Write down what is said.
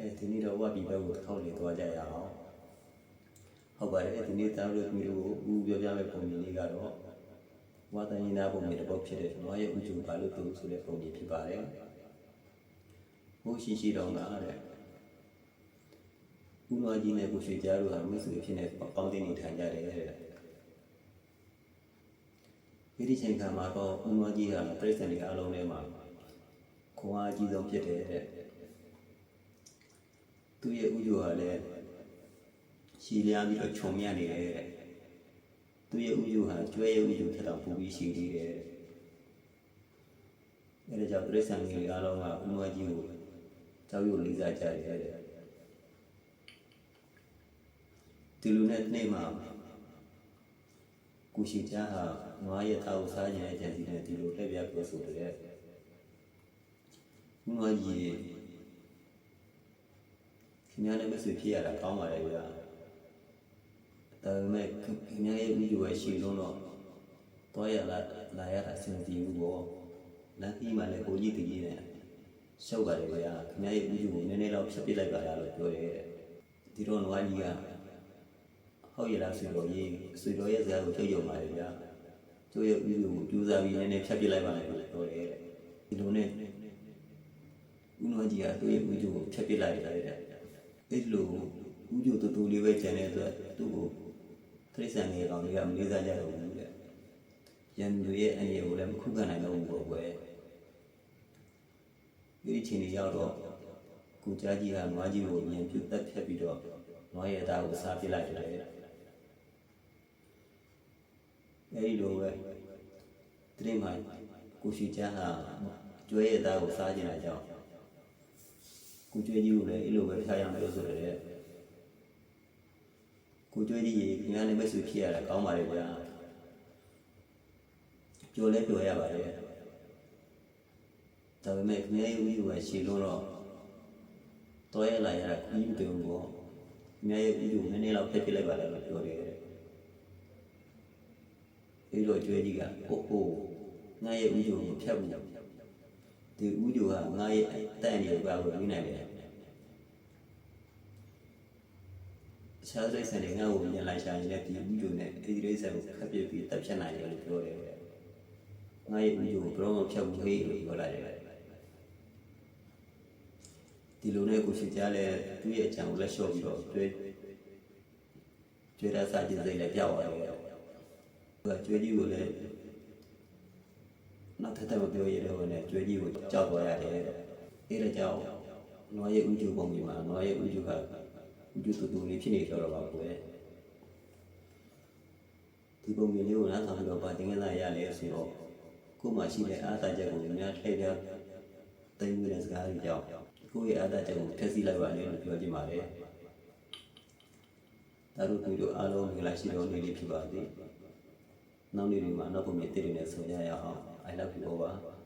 အဲဒီနေ့တော့ဝတ်ပြီးဘက်ကိုတစ်ခေါက်လေသွားကြရအောင်ဟုတ်ပါတယ်ဒီနေ့သားတို့မျိုးကိုဦးပြောပြမယ့်ပုံမြင်လေးကတော့ဝါတန်ရင်သားပုံမြင်တစ်ပုတ်ဖြစ်တဲ့နွားရဲ့ဥကျူဘာလို့တူဆိုတဲ့ပုံမြင်ဖြစ်ပါတယ်ဟိုရှိရှိတော့ငါတဲ့ဦးနွားကြီးနဲ့ကိုရွှေကြားတို့ဟာမိတ်ဆွေဖြစ်နေပေါင်းတင်နေထိုင်ကြတယ်တဲ့ဒီဒီချိန်ခါမှာတော့ဦးနွားကြီးဟာပြိဿန်တွေအားလုံးထဲမှာခွန်အားအကြီးဆုံးဖြစ်တယ်တဲ့ သူ့ရဲ့ဥယျာဉ်ကလည်းရှည်လျားပြီးတော့ခြုံမြနေတယ်တဲ့သူ့ရဲ့ဥယျာဉ်ဟာကျွဲရဲ့ဥယျာဉ်ထက်တော့ပူပြီးရှည်သေးတယ်အဲဒါကြောင့်ပြိဿံကြီးအားလုံးကဥနွားကြီးကိုကြောက်ရွံ့လေးစားကြတယ်တဲ့ဒီလိုနဲ့နေ့မှာကိုရှိချာဟာနွားရဲ့သားကိုစားကြတဲ့ကြံစီနဲ့ဒီလိုလက်ပြပြောဆိုတယ်ဥနွားကြီး ခင်ဗျားလည်းမဆွေဖြစ်ရတာကောင်းပါလေဗျာဒါပေမဲ့ခင်ဗျားရဲ့ဥယူရဲ့ရှည်လုံးတော့တော့ရလာလာရတာအဆင်မပြေဘူးပေါ့လမ်းကြီးမှလည်းကိုကြီးတကြီးနဲ့ရှောက်ပါလေဗျာခင်ဗျားရဲ့ဥယူကိုနည်းနည်းတော့ဖြတ်ပစ်လိုက်ပါလားလို့ပြောတယ်ဒီတော့နွားကြီးကဟုတ်ရလားဆွေတော်ကြီးဆွေတော်ရဲ့စကားကိုထုတ်ရုံပါလေဗျာကျိုးရဲ့ဥယူကိုကြိုးစားပြီးနည်းနည်းဖြတ်ပစ်လိုက်ပါလေလို့ပြောတယ်ဒီလိုနဲ့ဦးနွားကြီးကသူ့ရဲ့ဥယူကိုဖြတ်ပစ်လိုက်တယ်တဲ့ အဲ့လိုဥကြိုတူတူလေးပဲကျန်တဲ့အတွက်သူ့ကိုခရစ်ယာန်တွေကောင်တွေကမလေးစားကြတော့ဘူးတဲ့။ယန်သူရဲ့အငြိကိုလည်းမခုခံနိုင်တော့ဘူးပေါ့ကွယ်။ဒီအချိန်ကြီးရောက်တော့ကိုကြားကြီးကနွားကြီးကိုမြင်ပြုတ်တက်ဖြတ်ပြီးတော့နွားရဲ့သားကိုစားပစ်လိုက်တယ်တဲ့။အဲဒီလိုပဲတရင်မှာကိုရှိချမ်းဟာကျွဲရဲ့သားကိုစားကျင်တာကြောင့် ကိုကျွေးကြီးကိုလည်းအဲ့လိုပဲထားရမယ်လို့ဆိုရတယ်ကိုကျွေးကြီးရေခင်ဗျားလည်းမဆွေဖြစ်ရတာကောင်းပါလေဗျာပြောလဲပြောရပါတယ်ဒါပေမဲ့ခင်ဗျားရဲ့ဥယူကရှည်လို့တော့တော်ရလာရတာခင်းပြုံပေါ့ခင်ဗျားရဲ့ဥယူနည်းနည်းလောက်ဖက်ပြလိုက်ပါလားလို့ပြောတယ်အဲ့လိုကျွေးကြီးကဟိုဟိုငါရဲ့ဥယူကိုဖြတ်ဘူးဒီဥယူကငါရဲ့အတန်ကြီးကိုပြီးနိုင်တယ် ခြားစိတ်ဆန်တွေငါ့ကိုပြန်လိုက်ရှာရင်လည်းဒီဥကြုံနဲ့ဒီရိစ္ဆာကိုခပ်ပြပြီးတက်ဖြတ်နိုင်တယ်လို့ပြောတယ်။ငါရဲ့ဥကြုံကိုဘယ်တော့မှဖြတ်ဘူးဟေးလို့ပြောလိုက်တယ်။ဒီလိုနဲ့ကိုရှိကြလဲသူ့ရဲ့အချံကိုလက်လျှော့ပြီးတော့ကျွေးကျွေးရစားခြင်းစိတ်လည်းပြောက်သွားတယ်။သူကကျွေးကြီးကိုလည်းနောက်ထပ်တော့မပြောရတော့နဲ့ကျွေးကြီးကိုကြောက်သွားရတယ်တဲ့။အဲဒါကြောင့်နွားရဲ့ဥကြုံပုံကြီးမှာနွားရဲ့ဥကြုံက ဒီတူတူလေးဖြစ်နေတော့ပါကွယ်ဒီပုံမျိုးလေးကိုနားထောင်ပြီးတော့ဗာတင်ငန်းလာရလေဆိုတော့ကို့မှာရှိတဲ့အားသာချက်ကိုများလှည့်ပြသိမ်းနေတဲ့စကားတွေကြောင့်ကိုယ့်ရဲ့အားသာချက်ကိုဖျက်ဆီးလိုက်ပါလေလို့ပြောချင်ပါတယ်ဒါတို့သူတို့အားလုံးမြင်လာရှိတော်နေလေးဖြစ်ပါသည်နောက်နေ့ဒီမှာနောက်ပုံမြင်တည်နေဆိုရရအောင် I love you all